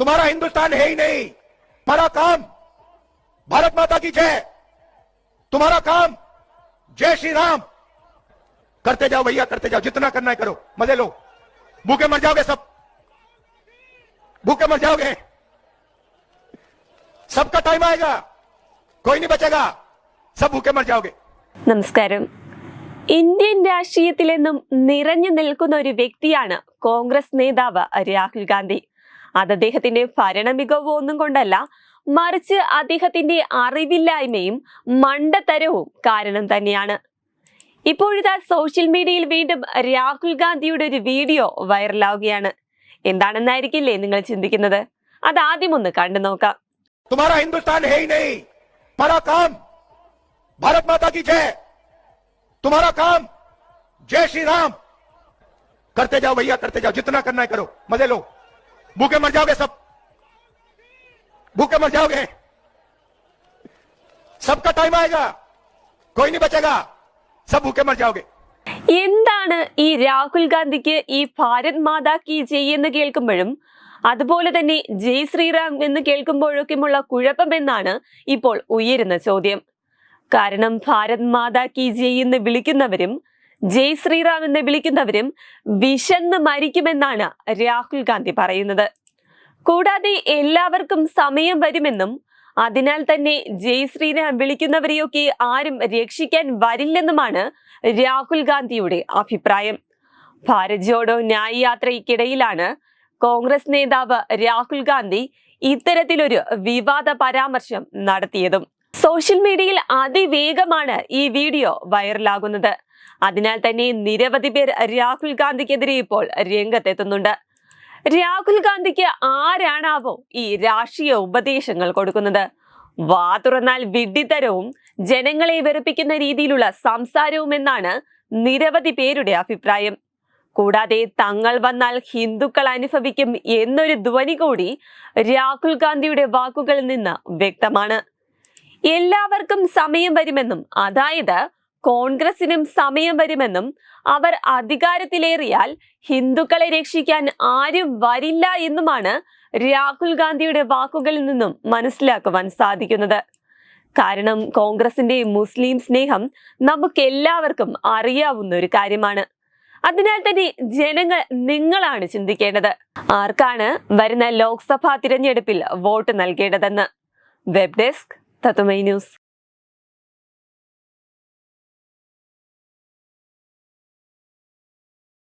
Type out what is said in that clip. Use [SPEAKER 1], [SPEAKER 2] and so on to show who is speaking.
[SPEAKER 1] तुम्हारा हिंदुस्तान है ही नहीं हमारा काम भारत माता की जय तुम्हारा काम जय श्री राम करते जाओ भैया करते जाओ जितना करना है करो मजे लो भूखे मर जाओगे सब भूखे मर जाओगे सबका टाइम आएगा कोई नहीं बचेगा सब भूखे मर जाओगे
[SPEAKER 2] നമസ്കാരം ഇന്ത്യൻ രാഷ്ട്രീയത്തിലെന്നും നിറഞ്ഞു നിൽക്കുന്ന ഒരു വ്യക്തിയാണ് കോൺഗ്രസ് നേതാവ് രാഹുൽ ഗാന്ധി അത് അദ്ദേഹത്തിന്റെ ഭരണ മികവോ ഒന്നും കൊണ്ടല്ല മറിച്ച് അദ്ദേഹത്തിന്റെ അറിവില്ലായ്മയും മണ്ടത്തരവും കാരണം തന്നെയാണ് ഇപ്പോഴിതാ സോഷ്യൽ മീഡിയയിൽ വീണ്ടും രാഹുൽ ഗാന്ധിയുടെ ഒരു വീഡിയോ വൈറലാവുകയാണ് എന്താണെന്നായിരിക്കില്ലേ നിങ്ങൾ ചിന്തിക്കുന്നത് അത് ആദ്യം ഒന്ന് കണ്ടു നോക്കാം
[SPEAKER 1] तुम्हारा हिंदुस्तान है ही नहीं हमारा काम भारत माता की जय तुम्हारा काम जय श्री राम करते जाओ भैया करते जाओ जितना करना है करो मजे लो भूखे मर जाओगे सब भूखे मर जाओगे सबका टाइम आएगा कोई नहीं बचेगा सब भूखे मर जाओगे
[SPEAKER 2] എന്താണ് ഈ രാഹുൽ ഗാന്ധിക്ക് ഈ ഭാരത് മാതാ കി ജയ് എന്ന് കേൾക്കുമ്പോഴും അതുപോലെ തന്നെ ജയ് ശ്രീറാം എന്ന് കേൾക്കുമ്പോഴൊക്കെയുമുള്ള കുഴപ്പമെന്നാണ് ഇപ്പോൾ ഉയരുന്ന ചോദ്യം കാരണം ഭാരത് മാതാ കി ജയ് എന്ന് വിളിക്കുന്നവരും ജയ് ശ്രീറാം വിളിക്കുന്നവരും വിശന്ന് മരിക്കുമെന്നാണ് രാഹുൽ ഗാന്ധി പറയുന്നത്. കൂടാതെ എല്ലാവർക്കും സമയം വരുമെന്നും അതിനാൽ തന്നെ ജയ് ശ്രീറാം വിളിക്കുന്നവരെയൊക്കെ ആരും രക്ഷിക്കാൻ വരില്ലെന്നുമാണ് രാഹുൽ ഗാന്ധിയുടെ അഭിപ്രായം. ഭാരത് ജോഡോ ന്യായ് യാത്രയ്ക്കിടയിലാണ് കോൺഗ്രസ് നേതാവ് രാഹുൽ ഗാന്ധി ഇത്തരത്തിലൊരു വിവാദ പരാമർശം നടത്തിയതും. സോഷ്യൽ മീഡിയയിൽ അതിവേഗമാണ് ഈ വീഡിയോ വൈറലാകുന്നത്. അതിനാൽ തന്നെ നിരവധി പേർ രാഹുൽ ഗാന്ധിക്കെതിരെ ഇപ്പോൾ രംഗത്തെത്തുന്നുണ്ട്. രാഹുൽ ഗാന്ധിക്ക് ആരാണാവോ ഈ രാഷ്ട്രീയ ഉപദേശങ്ങൾ കൊടുക്കുന്നത്? വാ തുറന്നാൽ വിഡ്ഢിത്തരവും ജനങ്ങളെ വെറുപ്പിക്കുന്ന രീതിയിലുള്ള സംസാരവും എന്നാണ് നിരവധി പേരുടെ അഭിപ്രായം. കൂടാതെ തങ്ങൾ വന്നാൽ ഹിന്ദുക്കൾ അനുഭവിക്കും എന്നൊരു ധ്വനി കൂടി രാഹുൽ ഗാന്ധിയുടെ വാക്കുകളിൽ നിന്ന് വ്യക്തമാണ്. എല്ലാവർക്കും സമയം വരുമെന്നും അതായത് കോൺഗ്രസിനും സമയം വരുമെന്നും അവർ അധികാരത്തിലേറിയാൽ ഹിന്ദുക്കളെ രക്ഷിക്കാൻ ആരും വരില്ല എന്നുമാണ് രാഹുൽ ഗാന്ധിയുടെ വാക്കുകളിൽ നിന്നും മനസ്സിലാക്കുവാൻ സാധിക്കുന്നത്. കാരണം കോൺഗ്രസിന്റെ മുസ്ലിം സ്നേഹം നമുക്കെല്ലാവർക്കും അറിയാവുന്ന ഒരു കാര്യമാണ്. അതിനാൽ തന്നെ ജനങ്ങൾ നിങ്ങളാണ് ചിന്തിക്കേണ്ടത്. ആർക്കാണ് വരുന്ന ലോക്സഭാ തിരഞ്ഞെടുപ്പിൽ വോട്ട് നൽകേണ്ടതെന്ന്? വെബ് ഡെസ്ക് തത്തുമൈ ന്യൂസ്.